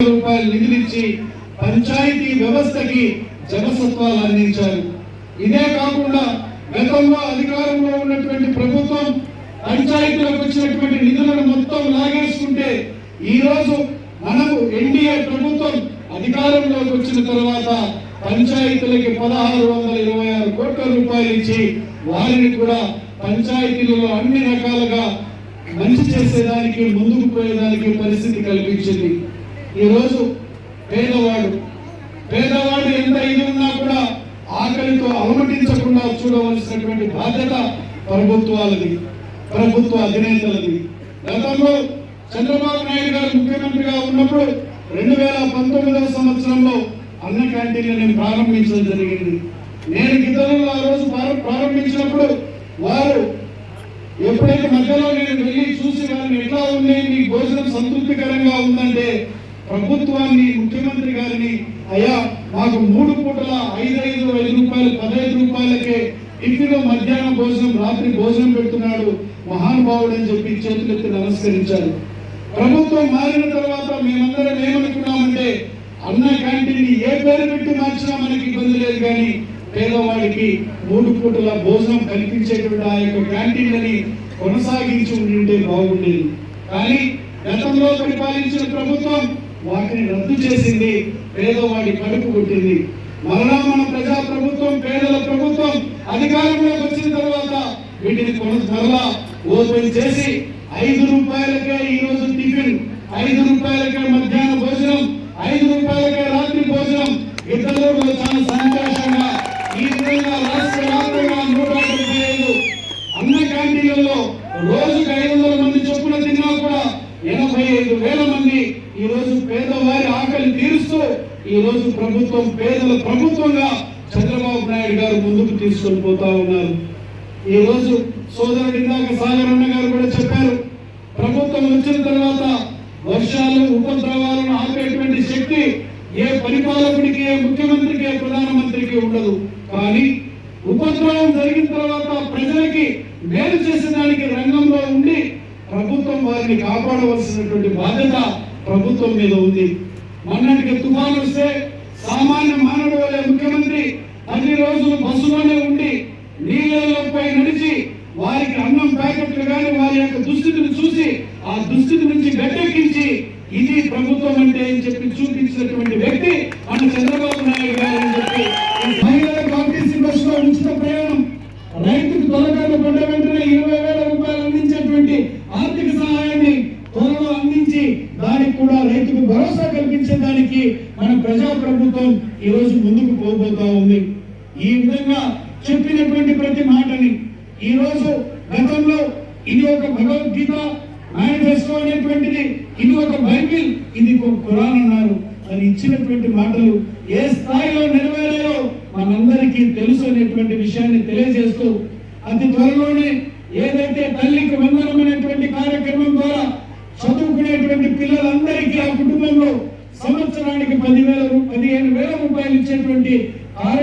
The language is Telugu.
రూపాయలు నిధులిచ్చి పంచాయతీ వ్యవస్థకి జనసత్వాలు అందించారు. ఇదే కాకుండా గతంలో అధికారంలో ఉన్నటువంటి ప్రభుత్వం పంచాయతీలకు వచ్చినటువంటి నిధులను మొత్తం లాగేసుకుంటే ఈ రోజు మనకు ఎన్డీఏ ప్రభుత్వం అధికారంలోకి వచ్చిన తర్వాత పంచాయతీలకి పదహారు వందల ఇరవై ఆరు కోట్ల రూపాయలు ఇచ్చి వారిని కూడా పంచాయతీలలో అన్ని రకాలుగా మంచి చేసేదానికి ముందుకు పోయేదానికి పరిస్థితి కల్పించింది. ఈరోజు పేదవాడు పేదవాడు ఎంత ఇది ఉన్నా కూడా ఆకలితో అవమటించకుండా చూడవలసినటువంటి బాధ్యత ప్రభుత్వాలది ప్రభుత్వ అధినేతలది. గతంలో చంద్రబాబు నాయుడు గారు ముఖ్యమంత్రిగా ఉన్నప్పుడు రెండు వేల పంతొమ్మిదవ సంవత్సరంలో అన్న క్యాంటీన్లు నేను ప్రారంభించడం జరిగింది. నేను గిద్దరంలో ఆ రోజు ప్రారంభించినప్పుడు వారు ఎప్పుడైతే మధ్యలో నేను వెళ్ళి చూసి వారిని ఎట్లా ఉంది మీ భోజనం సంతృప్తికరంగా ఉందంటే ప్రభుత్వాన్ని ముఖ్యమంత్రి గారిని అయ్యా మాకు మూడు పూటల ఐదు ఐదు రూపాయలు పదహైదు రూపాయలకే ఇంటిలో మధ్యాహ్నం భోజనం రాత్రి భోజనం పెడుతున్నాడు మహానుభావుడు అని చెప్పి చేతులెత్తి నమస్కరించారు. ప్రభుత్వం మారిన తర్వాత మేమందరం ఏమనుకున్నామంటే అన్న క్యాంటీన్ని ఏ పేరు పెట్టి మార్చినా మనకి ఇబ్బంది లేదు కానీ పేదవాడికి మూడు పూటల భోజనం కల్పించేటువంటి ఆ యొక్క క్యాంటీన్లని కొనసాగించి ఉంటే బాగుండేది. కానీ గతంలో పరిపాలించిన ప్రభుత్వం వాటిని రద్దు చేసింది పేదవాడి కడుపు కొట్టింది. మరలా మన ప్రజా ప్రభుత్వం పేదల ప్రభుత్వం అధికారంలోకి వచ్చిన తర్వాత వీటిని కొన్ని మరలా ఓపెన్ చేసి ఐదు రూపాయలకే ఈ రోజు టిఫిన్ ఐదు రూపాయలకే మధ్యాహ్న భోజనం ఐదు రూపాయలకే రాత్రి భోజనం. ఇద్దరు చాలా సంతోషంగా ఈ విధంగా రాష్ట్ర వ్యాప్తంగా నూట డెబ్బై ఐదు అన్న క్యాంటీన్లలో రోజుకు ఐదు వందల మంది చొప్పున తిన్నా కూడా ఎనభై ఐదు వేల మంది ఈ రోజు పేదవారి ఆకలి తీరుస్తూ ఈ రోజు ప్రభుత్వం పేదల ప్రభుత్వంగా చంద్రబాబు నాయుడు గారు ముందుకు తీసుకొని పోతా ఉన్నారు. ఈ రోజు సోదరుడు ఇందాక సాగర్ అన్న గారు కూడా చెప్పారు ప్రభుత్వం వచ్చిన తర్వాత వర్షాలు ఉపద్రవాలను ఆపేటువంటి శక్తి ఏ పరిపాలకుడికి ఏ ముఖ్యమంత్రికి ఏ ప్రధానమంత్రికి ఉండదు. కానీ ఉపద్రవం జరిగిన తర్వాత ప్రజలకి మేలు చేసేదానికి రంగంలో ఉండి ప్రభుత్వం వారిని కాపాడవలసినటువంటి బాధ్యత ప్రభుత్వం మీద ఉంది. మొన్నటికి తుఫాను వస్తే సామాన్య మానవుడు వలె ముఖ్యమంత్రి అన్ని రోజులు బస్సులోనే ఉండి నీళ్ళపై నడిచి వారికి అన్నం ప్యాకెట్లు కానీ వారి యొక్క దుస్థితిని చూసి ఆ దుస్థితి నుంచి గట్టెక్కించి ఇది ప్రభుత్వం అంటే అని చెప్పి చూపించినటువంటి వ్యక్తి మన చంద్రబాబు కల్పించడానికి మన ప్రజా ప్రభుత్వం ఈ రోజు ముందుకు పోబోతా ఉంది. ఈ విధంగా చెప్పినటువంటి ప్రతి మాటని ఈ రోజు గతంలో ఇది ఒక భగవద్గీత మేనిఫెస్టో అనేటువంటిది ఇది ఒక బైబిల్ ఇది ఒక ఖురాన్ అన్నారు. అని ఇచ్చినటువంటి మాటలు ఏ స్థాయిలో నెరవేరాయో మనందరికీ తెలుసు అనేటువంటి విషయాన్ని తెలియజేస్తూ అతి త్వరలోనే ఏదైతే తల్లికి వందనం అనేటువంటి కార్యక్రమం ద్వారా చదువుకునేటువంటి పిల్లలందరికీ ఆ కుటుంబంలో సంవత్సరానికి పదివేల పదిహేను వేల రూపాయలు ఇచ్చేటువంటి